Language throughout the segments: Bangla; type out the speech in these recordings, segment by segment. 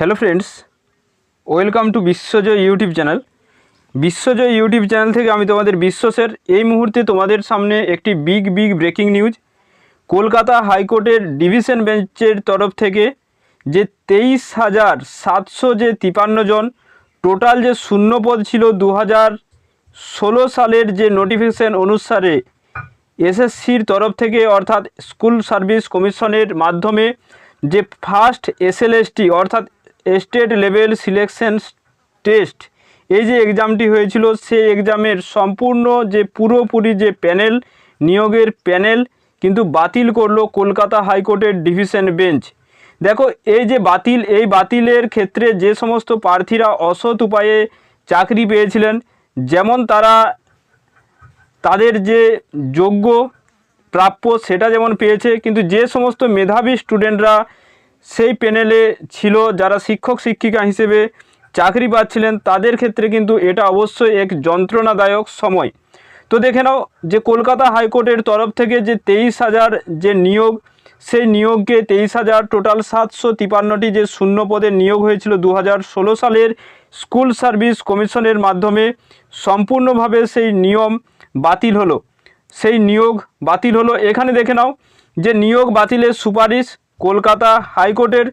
Hello friends welcome to Biswajoy YouTube channel Biswajoy YouTube channel থেকে আমি তোমাদের বিশ্বসের এই মুহূর্তে তোমাদের সামনে একটি big big breaking news Kolkata হাইকোর্টের ডিভিশন বেঞ্চের তরফ থেকে যে তেইশ হাজার সাতশো যে তিপান্ন জন টোটাল যে শূন্যপদ ছিল দু হাজার ষোলো সালের যে নোটিফিকেশন অনুসারে এসএসসির তরফ থেকে অর্থাৎ স্কুল সার্ভিস কমিশনের মাধ্যমে যে ফার্স্ট এসএলএসটি অর্থাৎ স্টেট লেভেল সিলেকশন টেস্ট। এই যে এক্সামটি হয়েছিল, সেই এক্সামের সম্পূর্ণ যে পুরোপুরি যে প্যানেল, নিয়োগের প্যানেল কিন্তু বাতিল করল কলকাতা হাইকোর্টের ডিভিশন বেঞ্চ। দেখো, এই যে বাতিল, এই বাতিলের ক্ষেত্রে যে সমস্ত প্রার্থীরা অসৎ উপায়ে চাকরি পেয়েছিলেন, যেমন তারা তাদের যে যোগ্য প্রাপ্য সেটা যেমন পেয়েছে, কিন্তু যে সমস্ত মেধাবী স্টুডেন্টরা সেই প্যানেলে ছিল যারা শিক্ষক, শিক্ষিকা হিসেবে চাকরি পাচ্ছিলেন, তাদের ক্ষেত্রে কিন্তু এটা অবশ্যই এক যন্ত্রণাদায়ক সময়। তো দেখে নাও যে কলকাতা হাইকোর্টের তরফ থেকে যে তেইশ হাজার যে নিয়োগ, সেই নিয়োগকে তেইশ হাজার টোটাল সাতশো তিপান্নটি যে শূন্য পদে নিয়োগ হয়েছিল দু ষোলো সালের স্কুল সার্ভিস কমিশনের মাধ্যমে, সম্পূর্ণভাবে সেই নিয়ম বাতিল হলো। সেই নিয়োগ বাতিল হলো। এখানে দেখে নাও যে নিয়োগ বাতিলের সুপারিশ কলকাতা হাইকোর্টের।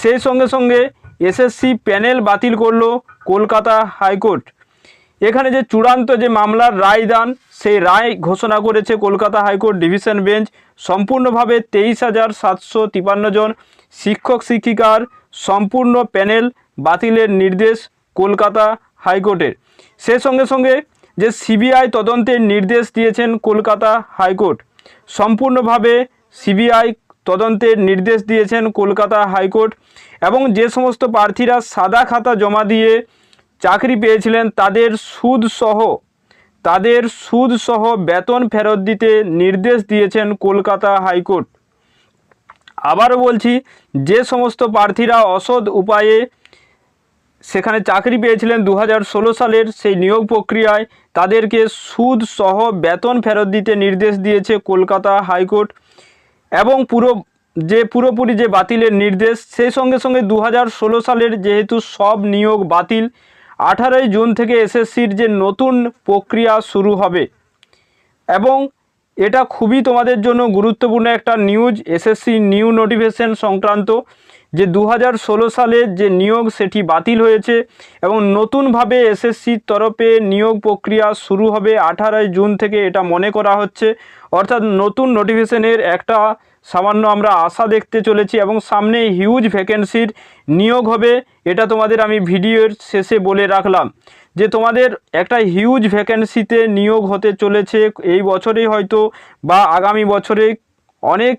সেই সঙ্গে সঙ্গে এসএসসি প্যানেল বাতিল করল কলকাতা হাইকোর্ট। এখানে যে চূড়ান্ত যে মামলার রায় দান সেই রায় ঘোষণা করেছে কলকাতা হাইকোর্ট ডিভিশন বেঞ্চ। সম্পূর্ণভাবে তেইশ হাজার সাতশো তিপান্ন জন শিক্ষক, শিক্ষিকার সম্পূর্ণ প্যানেল বাতিলের নির্দেশ কলকাতা হাইকোর্টের। সে সঙ্গে সঙ্গে যে সিবিআই তদন্তের নির্দেশ দিয়েছেন কলকাতা হাইকোর্ট, সম্পূর্ণভাবে সিবিআই তদন্তের নির্দেশ দিয়েছেন কলকাতা হাইকোর্ট এবং যে সমস্ত প্রার্থীরা সাদা খাতা জমা দিয়ে চাকরি পেয়েছিলেন তাদের সুদ সহ, তাদের সুদ সহ বেতন ফেরত দিতে নির্দেশ দিয়েছেন কলকাতা হাইকোর্ট। আবারও বলছি, যে সমস্ত প্রার্থীরা অসৎ উপায়ে সেখানে চাকরি পেয়েছিলেন দু হাজার ষোলো সালের সেই নিয়োগ প্রক্রিয়ায়, তাদেরকে সুদ সহ বেতন ফেরত দিতে নির্দেশ দিয়েছে কলকাতা হাইকোর্ট। এবং পুরো, যে পুরোপুরি যে বাতিলের নির্দেশ, সেই সঙ্গে সঙ্গে দু হাজার ষোলো সালের যেহেতু সব নিয়োগ বাতিল, আঠারোই জুন থেকে এসএসসির যে নতুন প্রক্রিয়া শুরু হবে। এবং এটা খুবই তোমাদের জন্য গুরুত্বপূর্ণ একটা নিউজ এসএসসি নিউ নোটিফিকেশন সংক্রান্ত যে দু সালে যে নিয়োগ সেটি বাতিল হয়েছে এবং নতুনভাবে এসএসসির তরফে নিয়োগ প্রক্রিয়া শুরু হবে আঠারোই জুন থেকে এটা মনে করা হচ্ছে। অর্থাৎ নতুন নোটিফিকেশনের একটা সামান্য আমরা আশা দেখতে চলেছি এবং সামনে হিউজ ভ্যাকেন্সির নিয়োগ হবে, এটা তোমাদের আমি ভিডিওর শেষে বলে রাখলাম। যে তোমাদের একটা হিউজ ভ্যাকেন্সিতে নিয়োগ হতে চলেছে, এই বছরেই হয়তো বা আগামী বছরে অনেক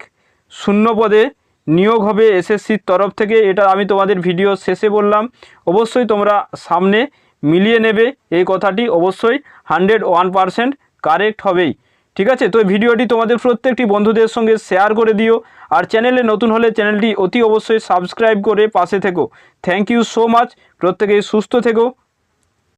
শূন্য পদে নিয়োগ হবে এসএসসির তরফ থেকে। এটা আমি তোমাদের ভিডিও শেষে বললাম। অবশ্যই তোমরা সামনে মিলিয়ে নেবে। এই কথাটি অবশ্যই হান্ড্রেড ওয়ান পারসেন্ট কারেক্ট হবেই। ঠিক আছে? তো ভিডিওটি তোমাদের প্রত্যেকটি বন্ধুদের সঙ্গে শেয়ার করে দিও। আর চ্যানেলে নতুন হলে চ্যানেলটি অতি অবশ্যই সাবস্ক্রাইব করে পাশে থেকো। থ্যাংক ইউ সো মাচ প্রত্যেকেই সুস্থ থেকো।